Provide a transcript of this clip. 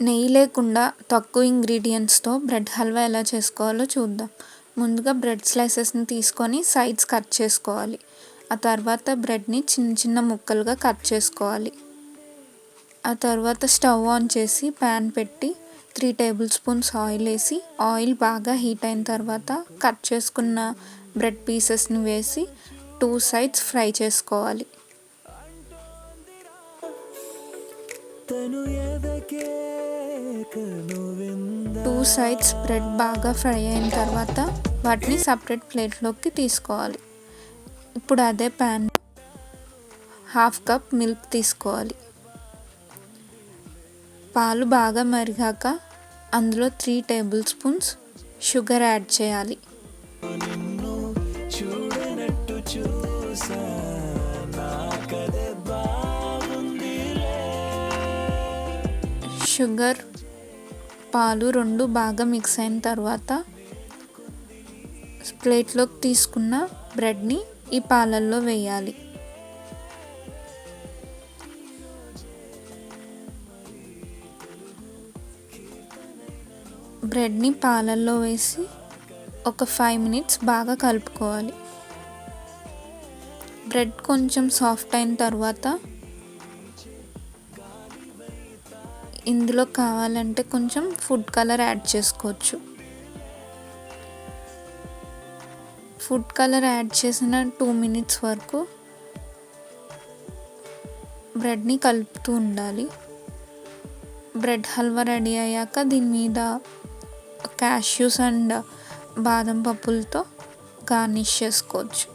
నెయ్యి లేకుండా తక్కువ ఇంగ్రీడియంట్స్తో బ్రెడ్ హల్వా ఎలా చేసుకోవాలో చూద్దాం. ముందుగా బ్రెడ్ స్లైసెస్ని తీసుకొని సైడ్స్ కట్ చేసుకోవాలి. ఆ తర్వాత బ్రెడ్ని చిన్న చిన్న ముక్కలుగా కట్ చేసుకోవాలి. ఆ తర్వాత స్టవ్ ఆన్ చేసి ప్యాన్ పెట్టి త్రీ టేబుల్ స్పూన్స్ ఆయిల్ వేసి ఆయిల్ బాగా హీట్ అయిన తర్వాత కట్ చేసుకున్న బ్రెడ్ పీసెస్ని వేసి టూ సైడ్స్ ఫ్రై చేసుకోవాలి. టూ సైడ్స్ బ్రెడ్ బాగా ఫ్రై అయిన తర్వాత వాటిని సపరేట్ ప్లేట్లోకి తీసుకోవాలి. ఇప్పుడు అదే ప్యాన్ హాఫ్ కప్ మిల్క్ తీసుకోవాలి. పాలు బాగా మరిగాక అందులో three table spoons sugar add చేయాలి షుగర్ పాలు రెండు బాగా మిక్స్ అయిన తర్వాత ప్లేట్లోకి తీసుకున్న బ్రెడ్ని ఈ పాలల్లో వేయాలి. బ్రెడ్ని పాలల్లో వేసి ఒక ఫైవ్ మినిట్స్ బాగా కలుపుకోవాలి. బ్రెడ్ కొంచెం సాఫ్ట్ అయిన తర్వాత ఇందులో కావాలంటే కొంచెం ఫుడ్ కలర్ యాడ్ చేసుకోవచ్చు. ఫుడ్ కలర్ యాడ్ చేసిన టూ మినిట్స్ వరకు బ్రెడ్ని కలుపుతూ ఉండాలి. బ్రెడ్ హల్వా రెడీ అయ్యాక దీని మీద క్యాష్యూస్ అండ్ బాదం పప్పులతో గార్నిష్ చేసుకోవచ్చు.